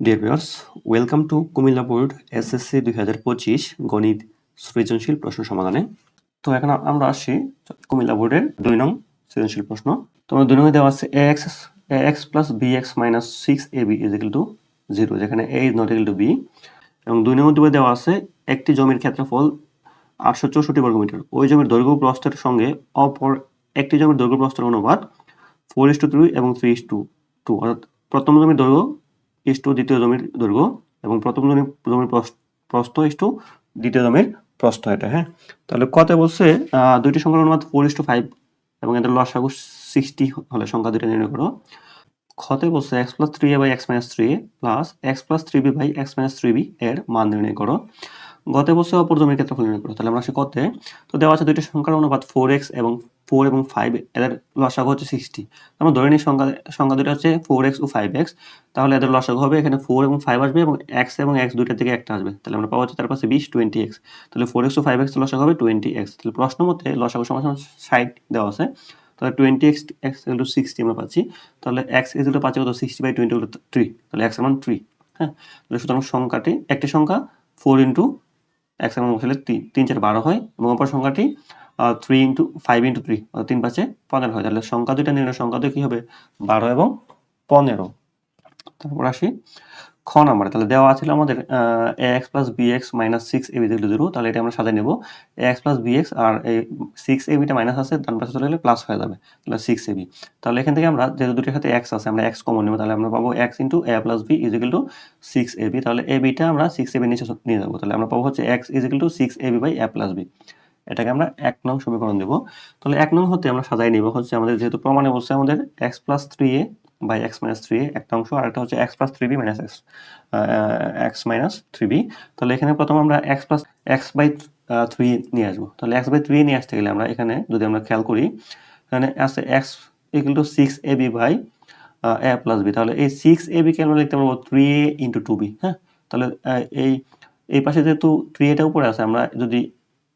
Dear viewers welcome to Comilla board SSC দুই হাজার পঁচিশ গণিত সৃজনশীল প্রশ্ন সমাধানে। তো এখন আমরা আসছি কুমিল্লা বোর্ডের দুই নং সৃজনশীল প্রশ্ন। তোমার দুই নঙ্গে দেওয়া আছে A X A X plus B X minus six A B is equal to zero যেখানে A is not equal to B এবং দুই নম্বর দুয়ে দেওয়া আছে একটি জমির ক্ষেত্রফল আটশো চৌষট্টি বর্গমিটার ওই জমির দৈর্ঘ্য প্রস্থের সঙ্গে অপর একটি জমির দৈর্ঘ্য প্রস্থের অনুপাত ফোর ইস টু থ্রি এবং থ্রি ইস টু টু অর্থাৎ প্রথম জমির দৈর্ঘ্য ইস টু দ্বিতীয় জমির দৈর্ঘ্য এবং প্রথম জমির জমির প্রস্থ ইস টু দ্বিতীয় জমির প্রস্থ এটা হ্যাঁ? তাহলে কত বলছে দুইটি সংখ্যার অনুপাত ফোর ইস টু ফাইভ এবং এদের লসাগু সিক্সটি হলে সংখ্যা দুইটা নির্ণয় করো। খতে বলছে X plus three A by X minus three A plus X plus three B by X minus three B এর মান নির্ণয় করো। গতে বলছে অপর জমির ক্ষেত্রফল নির্ণয় করো তাহলে আমরা আসি কতে তো দেওয়া আছে দুইটি সংখ্যার অনুপাত ফোর এক্স এবং ফোর এবং ফাইভ এদের লসাগু হচ্ছে সিক্সটি আমরা ধরে নিই সংখ্যা সংখ্যা দুটো হচ্ছে ফোর এক্স ও ফাইভ এক্স তাহলে এদের লসাগু হবে এখানে ফোর এবং ফাইভ আসবে এবং এক্স এবং এক্স দুইটা থেকে একটা আসবে। তাহলে আমরা পাওয়া হচ্ছে তার পাশে বিশ টোয়েন্টি এক্স তাহলে ফোর এক্স ও ফাইভ এক্স লসাগু হবে টোয়েন্টি এক্স তাহলে প্রশ্ন মতে লসাগু সমান ষাট দেওয়া আছে। তাহলে twenty X X to sixty আমরা পাচ্ছি। তাহলে এক্স ইজ পাচ্ছি কত? সিক্সটি বাই টোয়েন্টি থ্রি তাহলে এক্স এমন থ্রি হ্যাঁ? তাহলে সুতরাং সংখ্যাটি একটি সংখ্যা ফোর ইন্টু এক্স এমন বসালে তিন তিন চার বারো হয় এবং অপর সংখ্যাটি three into five into three তিন পাঁচে পনেরো হয়। তাহলে সংখ্যা দুইটা নির্ণয়, সংখ্যা দুই কী হবে? বারো এবং পনেরো। তারপর আসি। খ নাম্বারে, তাহলে দেওয়া ছিল আমাদের A X plus B X minus six AB দিকে জিরো তাহলে এটা আমরা সাজাই নেব। A X plus B X আর এই সিক্স এবিটা মাইনাস আছে, ডান পাশে চলে গেলে প্লাস হয়ে যাবে, তাহলে সিক্স এবি তাহলে এখান থেকে আমরা, যেহেতু দুটোর সাথে এক্স আছে, আমরা এক্স কমন নেব, তাহলে আমরা পাবো X into A plus B is equal to six AB তাহলে এ বিটা আমরা সিক্স এবি নিচে নিয়ে যাব, তাহলে আমরা পাবো হচ্ছে X is equal to six AB by A plus B এটাকে আমরা এক নং সমীকরণ দেবো। তাহলে এক নং হতে আমরা সাজাই নিব, হচ্ছে আমাদের যেহেতু প্রমাণে বলছে আমাদের X plus three A by X minus three একটা অংশ, আর একটা হচ্ছে X plus three B minus X X minus three B তাহলে এখানে প্রথম আমরা X plus X by three নিয়ে আসব। তাহলে এক্স বাই থ্রি নিয়ে আসতে গেলে আমরা এখানে যদি আমরা খেয়াল করি, এখানে আছে X equal to six A B by A plus B তাহলে এই সিক্স এ বিকে আমরা লিখতে পারব three A into two B হ্যাঁ? তাহলে এই এই পাশে যেহেতু থ্রি এটা উপরে আছে, আমরা যদি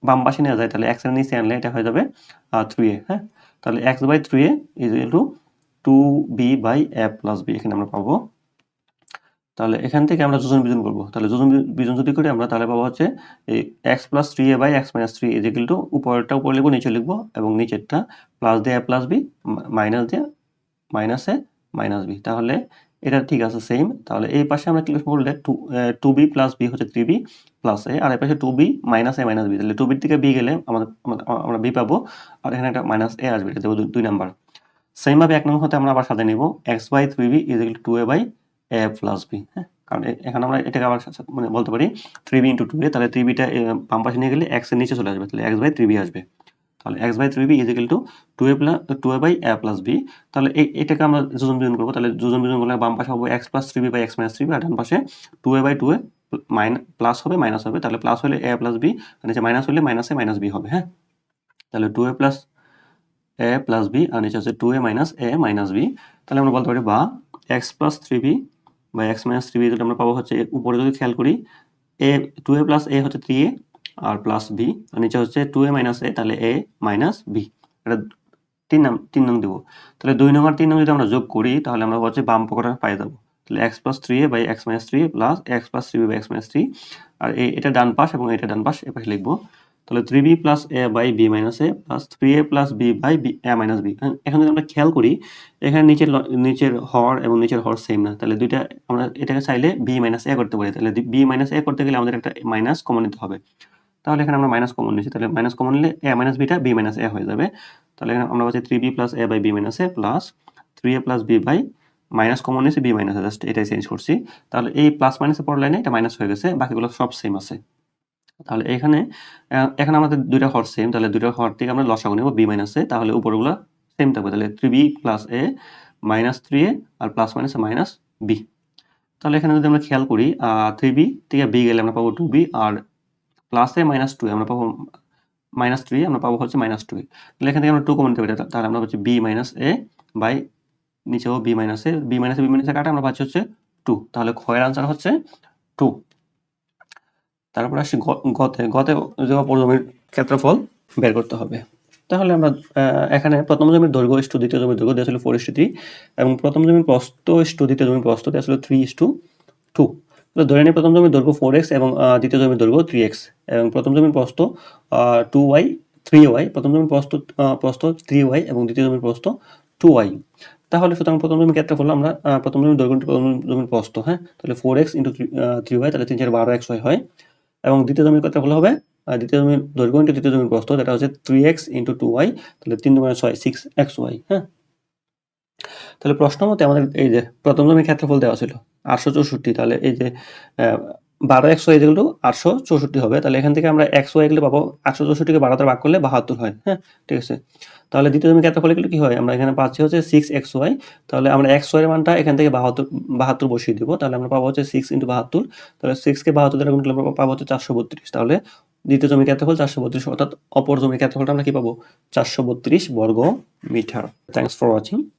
বাম পাশে নেওয়া যায় তাহলে এক্সের নিচে আনলে এটা হয়ে যাবে থ্রি এ হ্যাঁ? তাহলে X by three A is to two B by A plus B এখানে আমরা পাবো। তাহলে এখান থেকে আমরা যোজন বিজন করব। তাহলে যোজন বিজন যদি করি, আমরা তাহলে পাবো হচ্ছে এই X plus three A by X minus three is equal to উপরেরটা উপরে লিখব, নিচে লিখব এবং নিচেরটা প্লাস দিয়ে এ প্লাস বি মাইনাস দিয়ে মাইনাস এ মাইনাস বি তাহলে এটা ঠিক আছে সেম তাহলে এই পাশে আমরা কি বললে to two B plus B হচ্ছে থ্রি বি প্লাস এ আর এই পাশে two B minus A minus B তাহলে টু বির থেকে বি গেলে আমাদের আমরা বি পাবো। আর এখানে একটা মাইনাস এ আসবে, এটা দেবো দুই নাম্বার সেম ভাবে এক নম্বর হতে আমরা আবার সাথে নিব X by three B is equal to A by A plus B হ্যাঁ? কারণ এখানে আমরা এটাকে আবার মানে বলতে পারি three B into two A তাহলে থ্রি বিটা বাম পাশে নিয়ে গেলে এক্সের নিচে চলে আসবে, তাহলে এক্স বাই থ্রি বি আসবে। তাহলে X by three B is equal to two A plus two A by A plus B তাহলে এই এটাকে আমরা যোজন বিজন করব, তাহলে যোজন বিজন করলে বাম পাশে হবে X plus three B by X minus three B আর ডান পাশে two A by two A minus plus হবে মাইনাস হবে, তাহলে প্লাস হলে এ প্লাস বি আর নিচে মাইনাস হলে মাইনাস মাইনাস বি হবে হ্যাঁ? তাহলে two A plus A plus B আর নিচে হচ্ছে two A minus A minus B তাহলে আমরা বলতে পারি বা এক্স প্লাস থ্রি বি বা এক্স মাইনাস থ্রি বি যেটা আমরা পাবো হচ্ছে উপরে যদি খেয়াল করি এ টু এ প্লাস এ হচ্ছে থ্রি এ আর প্লাস বি আর নিচে হচ্ছে টু এ মাইনাস এ তাহলে এ মাইনাস বি এটা তিন নাম, তিন নং দেবো। তাহলে দুই নং আর তিন নং যদি আমরা যোগ করি, তাহলে আমরা হচ্ছে বাম পকেটে পাই যাব। তাহলে X plus three A by X minus three plus X plus three by X minus three আর এই, এটা ডান পাশ এবং এটা ডান পাশ এ পাশে লিখব। তাহলে three B plus A by B minus A plus three A plus B by B A minus B এখন যদি আমরা খেয়াল করি, এখানে নিচের নিচের হর এবং নিচের হর সেম না। তাহলে দুইটা আমরা এটাকে চাইলে বি মাইনাস এ করতে পারি। তাহলে বি মাইনাস এ করতে গেলে আমাদের একটা মাইনাস কমন নিতে হবে। তাহলে এখানে আমরা মাইনাস কমন নিচ্ছি। তাহলে মাইনাস কমন নিলে A minus beta B minus A হয়ে যাবে। তাহলে এখানে আমরা পাচ্ছি three B plus A by B minus A plus three A plus B by minus common নিয়েছি বি মাইনাস জাস্ট এটাই চেঞ্জ করছি। তাহলে এই প্লাস মাইনাসের পর লাইনে এটা মাইনাস হয়ে গেছে। বাকিগুলো সব সেম আছে। তাহলে এখানে এখানে আমাদের দুইটা হর সেম তাহলে দুইটা হর থেকে আমরা লসাগু নেব বি মাইনাস এ তাহলে উপরগুলো সেম থাকবে। তাহলে three B plus A minus three A R plus minus minus B তাহলে এখানে যদি আমরা খেয়াল করি থ্রি বি থেকে বি গেলে আমরা পাবো টু বি আর প্লাস এ মাইনাস টু আমরা পাবো মাইনাস থ্রি আমরা পাবো হচ্ছে মাইনাস টু তাহলে এখান থেকে আমরা টু কমন নিতে পারি তাহলে আমরা পাচ্ছি বি মাইনাস এ বাই নিচেও B minus A B minus B minus কাটা আমরা পাচ্ছি হচ্ছে টু তাহলে খয়ের আনসার হচ্ছে টু তারপর আসি গতে গতে যে অপর জমির ক্ষেত্রফল বের করতে হবে। তাহলে আমরা এখানে প্রথম জমির দৈর্ঘ্য ইস্টু দ্বিতীয় জমির দৈর্ঘ্য দেওয়া ছিল ফোর ইস্টু থ্রি এবং প্রথম জমির প্রস্ত ইস্টু দ্বিতীয় জমির প্রস্থ দেওয়া ছিল থ্রি ইস্টু টু তাহলে ধরে নিই প্রথম জমির দৈর্ঘ্য ফোর এক্স এবং দ্বিতীয় জমির দৈর্ঘ্য থ্রি এক্স এবং প্রথম জমির প্রস্ত টু ওয়াই থ্রি ওয়াই প্রথম জমির প্রস্ত প্রস্ত থ্রি ওয়াই এবং দ্বিতীয় জমির প্রস্ত টু ওয়াই তাহলে সুতরাং প্রথম জমির ক্ষেত্রে করলে আমরা প্রথম জমির দৈর্ঘ্য প্রথম জমির প্রস্ত হ্যাঁ? তাহলে four X into three Y তাহলে তিন চার বারো এক্স ওয়াই হয়। এবং দ্বিতীয় জমির কথা বলা হবে দ্বিতীয় জমির দৈর্ঘ্য ইন্টু দ্বিতীয় জমির প্রস্থ যেটা হচ্ছে three X into two Y তাহলে তিন দুগুণে ছয় সিক্স এক্স ওয়াই হ্যাঁ? তাহলে প্রশ্ন মতে আমাদের এই যে প্রথম জমির ক্ষেত্রফল দেওয়া ছিল আটশো চৌষট্টি, তাহলে এই যে বারো একশো এই যেগুলো আটশো চৌষট্টি হবে। তাহলে এখান থেকে আমরা একশো এগুলো পাবো আটশো চৌষট্টিকে বারোতে ভাগ করলে বাহাত্তর হয়। হ্যাঁ ঠিক আছে। তাহলে দ্বিতীয় জমির ক্ষেত্রফল এগুলো কি হয়? আমরা এখানে পাচ্ছি হচ্ছে সিক্স এক্স ওয়াই। তাহলে আমরা এক্স ওয়াই মানটা এখান থেকে বাহাত্তর বাহাত্তর বসিয়ে দিব। তাহলে আমরা পাবো হচ্ছে সিক্স ইন্টু বাহাত্তর। তাহলে সিক্সকে বাহাত্তর দ্বারা গুণ করলে আমরা পাবো হচ্ছে চারশো বত্রিশ। তাহলে দ্বিতীয় জমির ক্ষেত্রফল চারশো বত্রিশ, অর্থাৎ অপর জমির ক্ষেত্রফলটা আমরা কি পাবো? চারশো বত্রিশ বর্গ মিটার থ্যাংকস ফর ওয়াচিং